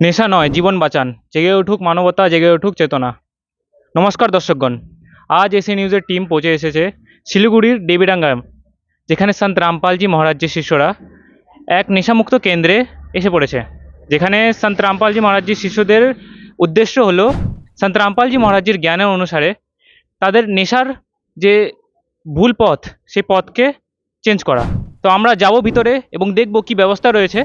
নেশা নয়, জীবন বাঁচান। জেগে উঠুক মানবতা, জেগে উঠুক চেতনা। নমস্কার দর্শকগণ। আজ এসি নিউজের টিম পৌঁছে এসেছে শিলিগুড়ির দেবীডাঙ্গা যেখানে সন্ত রামপালজি মহারাজজির শিষ্যরা এক নেশামুক্ত কেন্দ্রে এসে পড়েছে। যেখানে সন্ত রামপালজি মহারাজজির শিষ্যদের উদ্দেশ্য হলো, সন্ত রামপালজি মহারাজজির জ্ঞানের অনুসারে তাদের নেশার যে ভুল পথ, সেই পথকে চেঞ্জ করা। তো আমরা যাব ভিতরে এবং দেখব কি ব্যবস্থা রয়েছে।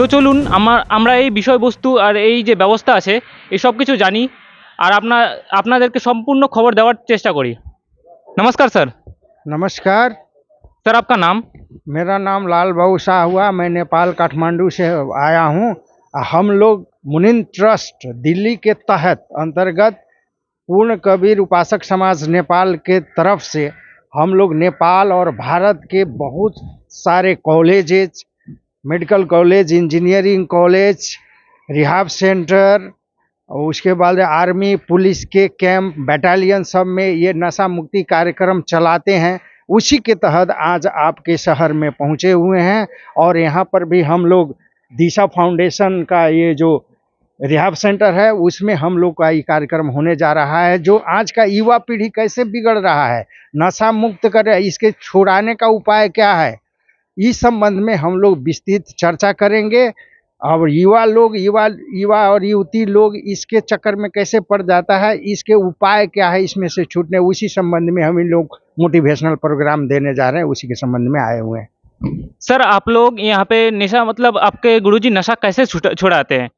তো চলুন আমার আমরা এই বিষয়বস্তু আর এই যে ব্যবস্থা আছে এই সব কিছু জানি আর আপনার আপনাদেরকে সম্পূর্ণ খবর দেওয়ার চেষ্টা করি नमस्कार सर नमस्कार सर आपका नाम मेरा नाम लाल बाबू शाह हुआ मैं नेपाल काठमांडू से आया हूँ हम लोग मुनिन ट्रस्ट दिल्ली के तहत अंतर्गत पूर्ण कबीर उपासक समाज नेपाल के तरफ से हम लोग नेपाल और भारत के बहुत सारे colleges medical college, engineering college, rehab centre, और उसके बाद आर्मी, पुलिस के कैंप, बटालियन सब में ये नशा मुक्ति कार्यक्रम चलाते हैं। उसी के तहत आज आपके शहर में पहुँचे हुए हैं, और यहाँ पर भी हम लोग दिशा फाउंडेशन का ये जो रिहाब सेंटर है, उसमें हम लोग का ये कार्यक्रम होने जा रहा है, जो आज का युवा पीढ़ी कैसे बिगड़ रहा है? नशा मुक्त कर इसके छुड़ाने का उपाय क्या है? इस संबंध में हम लोग विस्तृत चर्चा करेंगे। और युवा लोग, युवा युवा और युवती लोग इसके चक्कर में कैसे पड़ जाता है, इसके उपाय क्या है, इसमें से छूटने, उसी संबंध में हम इन लोग मोटिवेशनल प्रोग्राम देने जा रहे हैं, उसी के संबंध में आए हुए हैं। सर, आप लोग यहाँ पे नशा मतलब आपके गुरुजी नशा कैसे छुड़ाते हैं?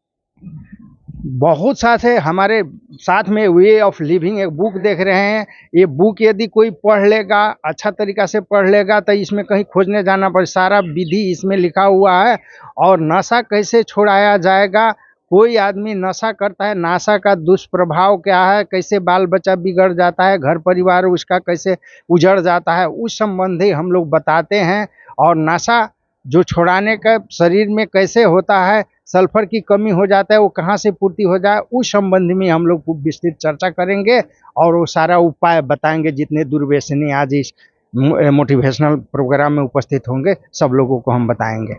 बहुत साथ है। हमारे साथ में वे ऑफ़ लिविंग एक बुक देख रहे हैं। ये बुक यदि कोई पढ़ लेगा अच्छा तरीका से पढ़ लेगा तो इसमें कहीं खोजने जाना पड़े। सारा विधि इसमें लिखा हुआ है और नशा कैसे छोड़ाया जाएगा? कोई आदमी नशा करता है, नशा का दुष्प्रभाव क्या है? कैसे बाल बच्चा बिगड़ जाता है? घर परिवार उसका कैसे उजड़ जाता है? उस संबंधी हम लोग बताते हैं और नशा जो छोड़ाने का शरीर में कैसे होता है, सल्फ़र की कमी हो जाता है, वो कहाँ से पूर्ति हो जाए, उस संबंध में हम लोग विस्तृत चर्चा करेंगे और वो सारा उपाय बताएँगे जितने दुर्व्यसनी आज इस मोटिवेशनल प्रोग्राम में उपस्थित होंगे, सब लोगों को हम बताएँगे।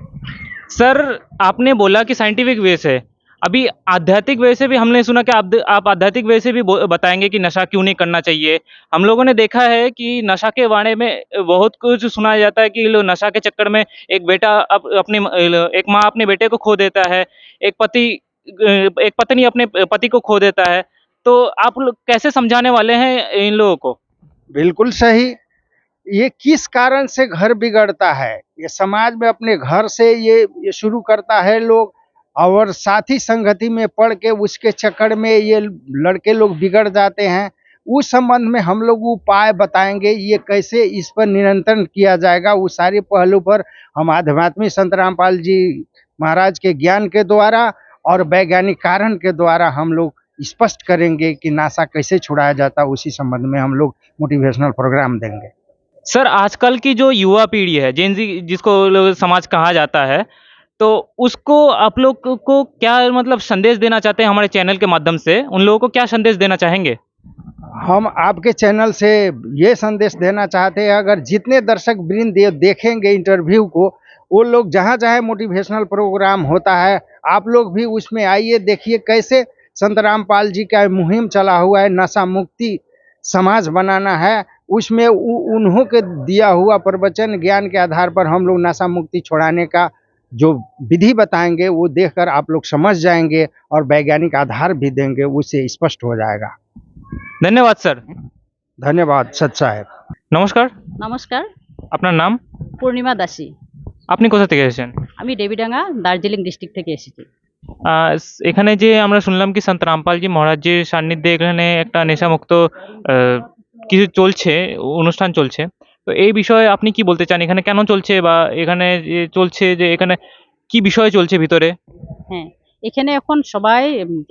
सर, आपने बोला कि साइंटिफिक वे से अभी आध्यात्मिक वे से भी हमने सुना कि आप आध्यात्मिक वे से भी बताएँगे कि नशा क्यों नहीं करना चाहिए। हम लोगों ने देखा है कि नशा के बारे में बहुत कुछ सुना जाता है कि नशा के चक्कर में एक बेटा अप, अपनी एक माँ अपने बेटे को खो देता है एक पति एक पत्नी अपने पति को खो देता है। तो आप लोग कैसे समझाने वाले हैं इन लोगों को? बिल्कुल सही। ये किस कारण से घर बिगड़ता है? ये समाज में अपने घर से ये ये शुरू करता है लोग। और साथी संगति में पढ़ के उसके चक्कर में ये लड़के लोग बिगड़ जाते हैं। उस संबंध में हम लोग उपाय बताएँगे, ये कैसे इस पर नियंत्रण किया जाएगा उस सारे पहलू पर हम आध्यात्मिक संत रामपाल जी महाराज के ज्ञान के द्वारा और वैज्ञानिक कारण के द्वारा हम लोग स्पष्ट करेंगे कि नासा कैसे छुड़ाया जाता, उसी संबंध में हम लोग मोटिवेशनल प्रोग्राम देंगे। सर, आजकल की जो युवा पीढ़ी है जेनजी जिसको समाज कहा जाता है तो उसको आप लोग को- क्या मतलब संदेश देना चाहते हैं हमारे चैनल के माध्यम से? उन लोगों को क्या संदेश देना चाहेंगे? हम आपके चैनल से ये संदेश देना चाहते हैं, अगर जितने दर्शक वृंद देखेंगे इंटरव्यू को, वो लोग जहाँ जहाँ मोटिवेशनल प्रोग्राम होता है, आप लोग भी उसमें आइए, देखिए कैसे संत रामपाल जी का मुहिम चला हुआ है, नशा मुक्ति समाज बनाना है, उसमें उन्हों के दिया हुआ प्रवचन ज्ञान के आधार पर हम लोग नशा मुक्ति छोड़ाने का जो विधि बताएंगे वो देखकर आप लोग समझ जाएंगे और वैज्ञानिक आधार भी देंगे उससे स्पष्ट हो जाएगा ধন্যবাদ স্যার ধন্যবাদ সৎ সাহেব নমস্কার নমস্কার আপনার নাম পূর্ণিমা দাসী আপনি কোথা থেকে এসেছেন আমি দেবীডাঙ্গা দার্জিলিং ডিস্ট্রিক্ট থেকে এসেছি আহ, স- এখানে যে আমরা শুনলাম কি সন্ত রামপালজি মহারাজজির সান্নিধ্যে এখানে একটা নেশামুক্ত আহ, কিছু চলছে অনুষ্ঠান চলছে তো এই বিষয়ে আপনি কি বলতে চান? এখানে কেন চলছে বা এখানে চলছে যে এখানে কি বিষয় চলছে ভিতরে? হ্যাঁ এখানে এখন সবাই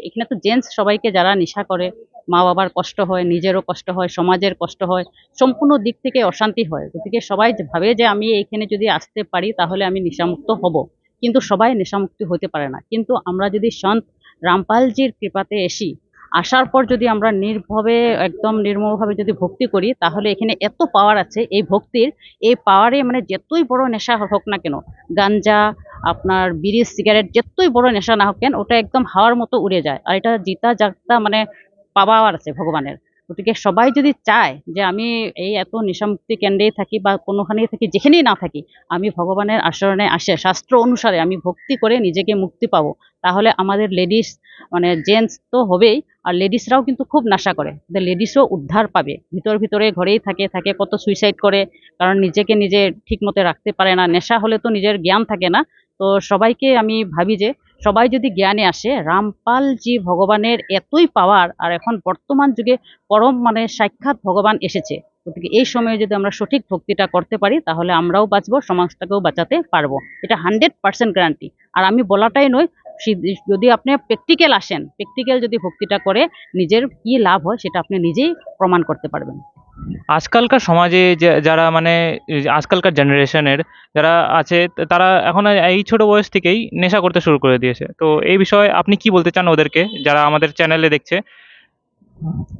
এখানে তো জেন্টস সবাইকে যারা নেশা করে মা বাবার কষ্ট হয়, নিজেরও কষ্ট হয়, সমাজের কষ্ট হয়, সম্পূর্ণ দিক থেকে অশান্তি হয়। গতিকে সবাই ভাবে যে আমি এইখানে যদি আসতে পারি, তাহলে আমি নেশামুক্ত হব। কিন্তু সবাই নেশামুক্তি হতে পারে না। কিন্তু আমরা যদি সন্ত রামপালজির কৃপাতে এসি আসার পর যদি আমরা নির্ভবে, একদম নির্মমভাবে যদি ভক্তি করি, তাহলে এখানে এত পাওয়ার আছে, এই ভক্তির, এই পাওয়ারে মানে যতই বড় নেশা হোক না কেন, গাঞ্জা, আপনার বিড়ি সিগারেট যতই বড় নেশা না হোক কেন, ওটা একদম হাওয়ার মতো উড়ে যায়। আর এটা জিতা জাগতা মানে পাওয়ার আছে ভগবানের। গতিকে সবাই যদি চায় যে আমি এই এত নেশামুক্তি কেন্দ্রেই থাকি বা কোনোখানেই থাকি, যেখানেই না থাকি, আমি ভগবানের আচরণে আসে, শাস্ত্র অনুসারে আমি ভক্তি করে নিজেকে মুক্তি পাবো, তাহলে আমাদের লেডিস মানে জেন্টস তো হবেই, আর লেডিসরাও কিন্তু খুব নেশা করে। লেডিসও উদ্ধার পাবে। ভিতর ভিতরে ঘরেই থাকে থাকে, কত সুইসাইড করে, কারণ নিজেকে নিজে ঠিক মতো রাখতে পারে না। নেশা হলে তো নিজের জ্ঞান থাকে না। তো সবাইকে আমি ভাবি যে সবাই যদি জ্ঞানে আসে রামপাল জি ভগবানের এতই পাওয়ার আর এখন বর্তমান যুগে পরম মানে সাক্ষাৎ ভগবান এসেছে। গতিকে এই সময়ে যদি আমরা সঠিক ভক্তিটা করতে পারি, তাহলে আমরাও বাঁচবো, সমাজটাকেও বাঁচাতে পারব। এটা হান্ড্রেড পার্সেন্ট গ্যারান্টি আর আমি বলাটাই নয় যদি আপনি প্র্যাকটিক্যাল আসেন প্র্যাকটিক্যাল যদি ভক্তিটা করে, নিজের কি লাভ হয় সেটা আপনি নিজেই প্রমাণ করতে পারবেন। আজকালকার সমাজে যারা মানে আজকালকার জেনারেশনের যারা আছে, তারা এখন এই ছোট বয়স থেকেই নেশা করতে শুরু করে দিয়েছে। তো এই বিষয়ে আপনি কি বলতে চান ওদেরকে, যারা আমাদের চ্যানেলে দেখছে?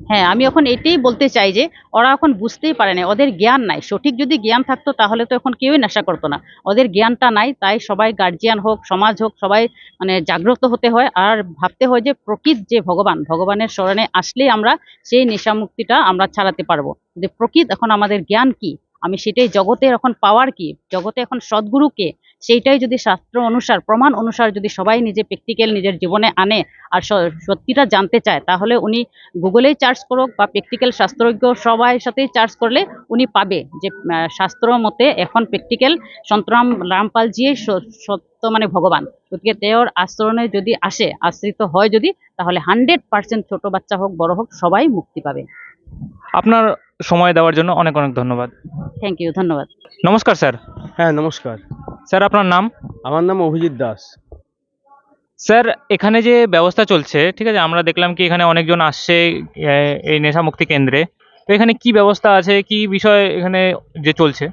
হ্যাঁ আমি এখন এটাই বলতে চাই যে ওরা এখন বুঝতেই পারে না ওদের জ্ঞান নাই। সঠিক যদি জ্ঞান থাকতো তাহলে তো এখন কেউই নেশা করতো না। ওদের জ্ঞানটা নাই, তাই সবাই গার্জিয়ান হোক, সমাজ হোক, সবাই মানে জাগ্রত হতে হয় আর ভাবতে হয় যে প্রকৃত যে ভগবান, ভগবানের স্মরণে আসলেই আমরা সেই নেশামুক্তিটা আমরা ছাড়াতে পারব। যে প্রকৃত এখন আমাদের জ্ঞান কি? আমি সেটাই জগতের এখন পাওয়ার কি? জগতে এখন সদ্গুরু কে? সেইটাই যদি শাস্ত্র অনুসার প্রমাণ অনুসার যদি সবাই নিজে প্র্যাকটিক্যাল নিজের জীবনে আনে আর সত্যিটা জানতে চায় তাহলে উনি গুগলেই চার্জ করুক বা প্র্যাকটিক্যাল শাস্ত্রজ্ঞ সবাই সাথেই চার্জ করলে উনি পাবে যে আহ, শাস্ত্র মতে এখন প্র্যাকটিক্যাল সন্তরাম রামপালজি সত্য মানে ভগবান। গতিকে তেওঁৰ আচরণে যদি আসে আশ্রিত হয় যদি তাহলে হান্ড্রেড পার্সেন্ট ছোট বাচ্চা হোক বড় হোক সবাই মুক্তি পাবে। আপনার সময় দেওয়ার জন্য অনেক অনেক ধন্যবাদ। থ্যাংক ইউ ধন্যবাদ। নমস্কার স্যার। হ্যাঁ নমস্কার। স্যার আপনার নাম? আমার নাম অভিজিৎ দাস। স্যার এখানে যে ব্যবস্থা চলছে ঠিক আছে আমরা দেখলাম কি এখানে অনেকজন আসছে এই নেশামুক্তি কেন্দ্রে। তো এখানে কি ব্যবস্থা আছে কি বিষয় এখানে যে চলছে?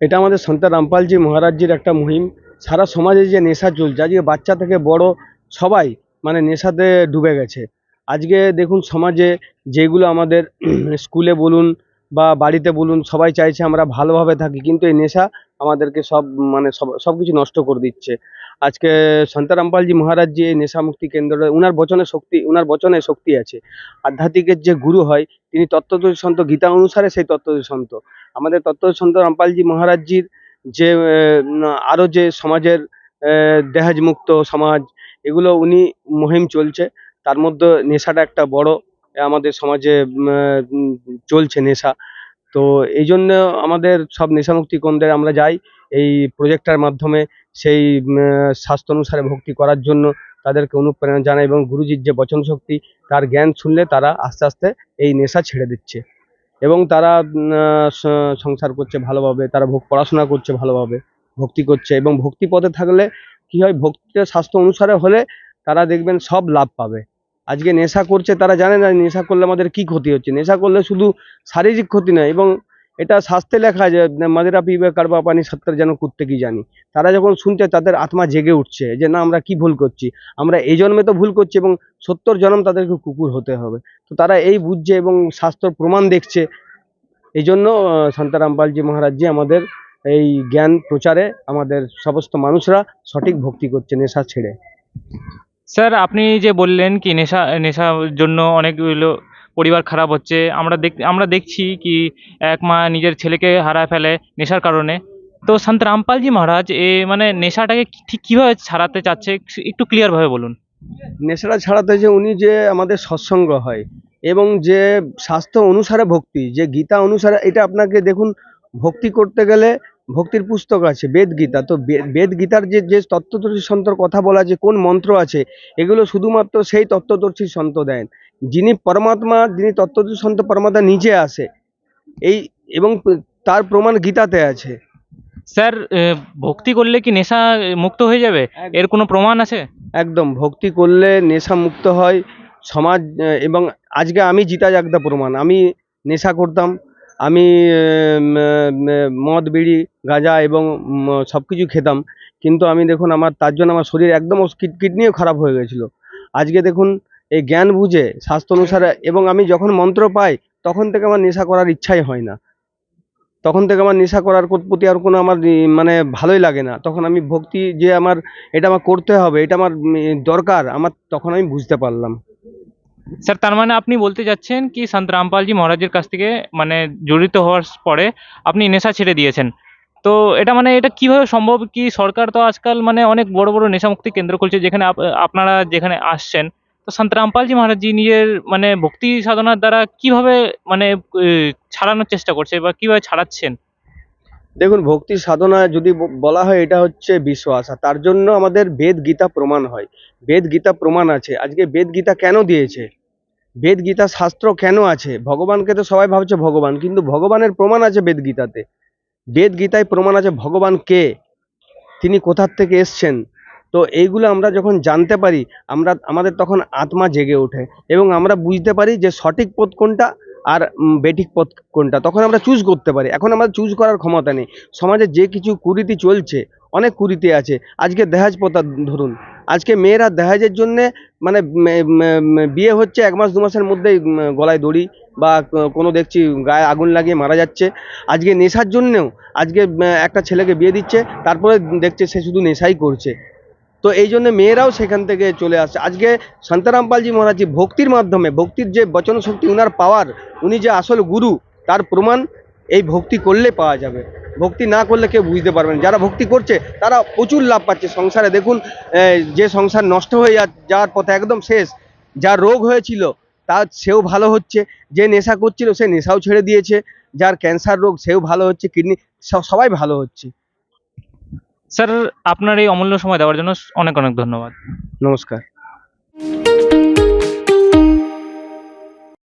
এটা আমাদের সন্ত রামপালজি মহারাজজির একটা মুহিম। সারা সমাজে যে নেশা চলছে আজকে বাচ্চা থেকে বড় সবাই মানে নেশাতে ডুবে গেছে। আজকে দেখুন সমাজে যেগুলো আমাদের স্কুলে বলুন বা বাড়িতে বলুন, সবাই চাইছে আমরা ভালোভাবে থাকি, কিন্তু এই নেশা আমাদেরকে সব মানে সব কিছু নষ্ট করে দিচ্ছে। আজকে সন্ত রামপালজি যে নেশামুক্তি কেন্দ্র উনার বচনে শক্তি, উনার বচনে শক্তি আছে। আধ্যাত্মিকের যে গুরু হয়, তিনি তত্ত্বদর্শী সন্ত, গীতা অনুসারে সেই তত্ত্বদর্শী সন্ত। আমাদের তত্ত্বদর্শী সন্ত রামপালজি মহারাজজির যে আরও যে সমাজের দেহাজমুক্ত সমাজ, এগুলো উনি মুহিম চলছে। তার মধ্যে নেশাটা একটা বড় আমাদের সমাজে চলছে নেশা। তো এই জন্য আমাদের সব নেশামুক্তি কেন্দ্রে আমরা যাই এই প্রজেক্টটার মাধ্যমে সেই আহ, অনুসারে ভক্তি করার জন্য তাদেরকে অনুপ্রেরণা জানাই এবং গুরুজির যে বচন শক্তি তার জ্ঞান শুনলে তারা আস্তে আস্তে এই নেশা ছেড়ে দিচ্ছে। এবং তারা সংসার করছে ভালোভাবে তারা ভোগ পড়াশোনা করছে ভালোভাবে ভক্তি করছে এবং ভক্তি পথে থাকলে কি হয় ভক্তিটা স্বাস্থ্য অনুসারে হলে তারা দেখবেন সব লাভ পাবে। আজকে নেশা করছে তারা জানে না নেশা করলে আমাদের কি ক্ষতি হচ্ছে। নেশা করলে শুধু শারীরিক ক্ষতি নয় এবং এটা শাস্ত্রে লেখা আছে মাদেরা পিবে কারবা পানি সত্তর যেন করতে কি জানি। তারা যখন শুনছে তাদের আত্মা জেগে উঠছে যে না আমরা কি ভুল করছি। আমরা এই জন্মে তো ভুল করছি এবং সত্তর জন্ম তাদেরকে কুকুর হতে হবে। তো তারা এই বুঝছে এবং শাস্ত্র প্রমাণ দেখছে। এই জন্য আহ, সন্ত মহারাজজি আমাদের এই জ্ঞান প্রচারে আমাদের সমস্ত মানুষরা সঠিক ভক্তি করছে নেশা ছেড়ে। স্যার, আপনি যে বললেন কি নেশা নেশার জন্য অনেকগুলো পরিবার খারাপ হচ্ছে, আমরা দেখ, আমরা দেখছি কি এক মা নিজের ছেলেকে হারায় ফেলে নেশার কারণে। তো সন্ত রামপালজি মহারাজ, এ মানে নেশাটাকে ঠিক কীভাবে ছাড়াতে চাচ্ছে, একটু ক্লিয়ারভাবে বলুন। নেশাটা ছাড়াতে যে উনি যে আমাদের সৎসঙ্গ হয়, এবং যে শাস্ত্র অনুসারে ভক্তি, যে গীতা অনুসারে, এটা আপনাকে দেখুন, ভক্তি করতে গেলে ভক্তির পুস্তক আছে বেদ গীতা তো বেদ গীতার যে যে তত্ত্বদর্শী সন্তর কথা বলা যে কোন মন্ত্র আছে এগুলো শুধুমাত্র সেই তত্ত্বদর্শী সন্ত দেন। যিনি পরমাত্মা যিনি তত্ত্বদর্শী সন্ত পরমাত্মা নিজে আসে। এই এবং তার প্রমাণ গীতাতে আছে। স্যার ভক্তি করলে কি নেশা মুক্ত হয়ে যাবে? এর কোনো প্রমাণ আছে? একদম ভক্তি করলে নেশা মুক্ত হয়। সমাজ এবং আজকে আমি জিতা জাগদা প্রমাণ। আমি নেশা করতাম। আমি মদ, বিড়ি, গাঁজা এবং সব কিছু খেতাম। কিন্তু আমি দেখুন আমার, তার জন্য আমার শরীর একদম কিড- কিডনিও খারাপ হয়ে গেছিল। আজকে দেখুন এই জ্ঞান বুঝে, স্বাস্থ্য অনুসারে এবং আমি যখন মন্ত্র পাই, তখন থেকে আমার নেশা করার ইচ্ছাই হয় না। তখন থেকে আমার নেশা করার প্রতি আর কোনো আমার মানে ভালোই লাগে না। তখন আমি ভক্তি যে আমার, এটা আমার করতে হবে, এটা আমার দরকার, আমার, তখন আমি বুঝতে পারলাম। স্যার তার মানে আপনি বলতে যাচ্ছেন কি সন্ত রামপালজি মহারাজের কাছ থেকে মানে জড়িত হওয়ার পরে আপনি নেশা ছেড়ে দিয়েছেন। তো এটা মানে এটা কীভাবে সম্ভব কি সরকার তো আজকাল মানে অনেক বড় বড় নেশামুক্তি কেন্দ্র খুলছে যেখানে আপ- আপনারা যেখানে আসছেন। তো সন্ত রামপালজি মহারাজজি নিজের মানে ভক্তি সাধনার দ্বারা কীভাবে মানে ছাড়ানোর চেষ্টা করছে বা কীভাবে ছাড়াচ্ছেন? দেখুন, ভক্তি সাধনা যদি বলা হয় এটা হচ্ছে বিশ্বাস। আর তার জন্য আমাদের বেদ গীতা প্রমাণ হয়। বেদ গীতা প্রমাণ আছে। আজকে বেদ গীতা কেন দিয়েছে? বেদ গীতা শাস্ত্র কেন আছে? ভগবানকে তো সবাই ভাবছে ভগবান, কিন্তু ভগবানের প্রমাণ আছে বেদ গীতাতে। বেদ গীতায় প্রমাণ আছে ভগবান কে? তিনি কোথার থেকে এসছেন? তো এইগুলো আমরা যখন জানতে পারি, আমরা, আমাদের তখন আত্মা জেগে ওঠে এবং আমরা বুঝতে পারি যে সঠিক পথ কোনটা আর বেঠিক পথ কোনটা? তখন আমরা চুজ করতে পারি। এখন আমাদের চুজ করার ক্ষমতা নেই। সমাজে যে কিছু কুরীতি চলছে, অনেক কুরীতি আছে। আজকে দেহাজ প্রথা ধরুন, আজকে মেয়েরা দেহাজের জন্যে মানে বিয়ে হচ্ছে এক মাস, দু মাসের মধ্যেই গলায় দড়ি বা কোনো দেখছি গায়ে আগুন লাগিয়ে মারা যাচ্ছে। আজকে নেশার জন্যেও, আজকে একটা ছেলেকে বিয়ে দিচ্ছে, তারপরে দেখছে সে শুধু নেশাই করছে। তো এই জন্য মেয়েরাও সেখান থেকে চলে আসছে। আজকে শান্তারামপালজি মহারাজজি ভক্তির মাধ্যমে, ভক্তির যে বচন শক্তি, উনার পাওয়ার, উনি যে আসল গুরু, তার প্রমাণ এই ভক্তি করলে পাওয়া যাবে। ভক্তি না করলে কেউ বুঝতে পারবেন যারা ভক্তি করছে, তারা প্রচুর লাভ পাচ্ছে। সংসারে দেখুন যে সংসার নষ্ট হয়ে যা- যাওয়ার পথে একদম শেষ। যার রোগ হয়েছিল, তা সেও ভালো হচ্ছে। যে নেশা করছিল, সে নেশাও ছেড়ে দিয়েছে। যার ক্যান্সার রোগ, সেও ভালো হচ্ছে। কিডনি সবাই ভালো হচ্ছে। স্যার আপনার এই অমূল্য সময় দেওয়ার জন্য অনেক অনেক ধন্যবাদ। নমস্কার।